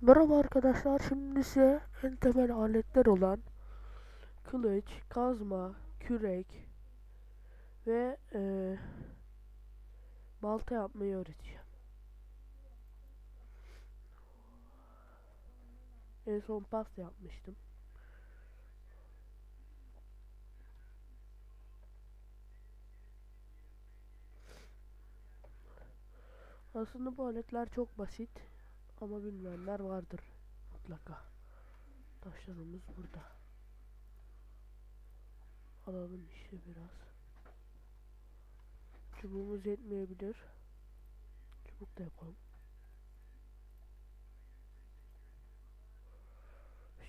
Merhaba arkadaşlar. Şimdi size en temel aletler olan kılıç, kazma, kürek ve eee, balta yapmayı öğreteceğim. En son pasta yapmıştım. Aslında bu aletler çok basit ama bilmeyenler vardır mutlaka. Taşlarımız burada. Alalım işte biraz. Çubuğumuz yetmeyebilir. Çubuk da yapalım.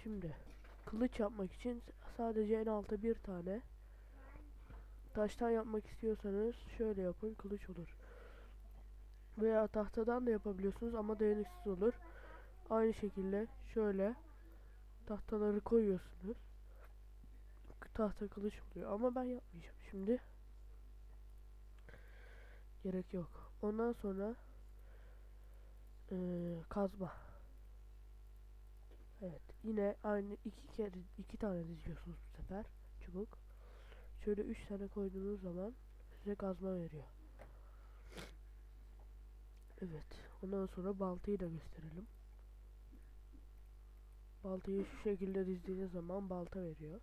Şimdi kılıç yapmak için sadece en alta bir tane. Taştan yapmak istiyorsanız şöyle yapın kılıç olur. Veya tahtadan da yapabiliyorsunuz ama dayanıksız olur. Aynı şekilde şöyle tahtaları koyuyorsunuz. Tahta kılıç oluyor ama ben yapmayacağım şimdi. Gerek yok. Ondan sonra eee, kazma. Evet, yine aynı iki kere iki tane diziyorsunuz bu sefer çubuk. Şöyle üç tane koyduğunuz zaman size kazma veriyor. Evet. Ondan sonra baltayı da gösterelim. Baltayı şu şekilde dizdiğiniz zaman balta veriyor.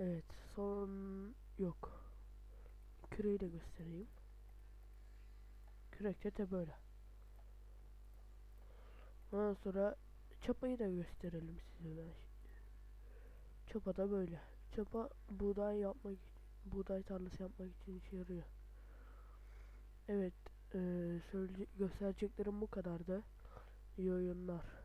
Evet. Son yok. Küreği de göstereyim. Kürek de böyle. Ondan sonra çapayı da gösterelim size ben. Çapa da böyle. Çapa buğday yapmak buğday tarlası yapmak için işe yarıyor. Evet. Ee, söyle göstereceklerim bu kadardı. İyi oyunlar.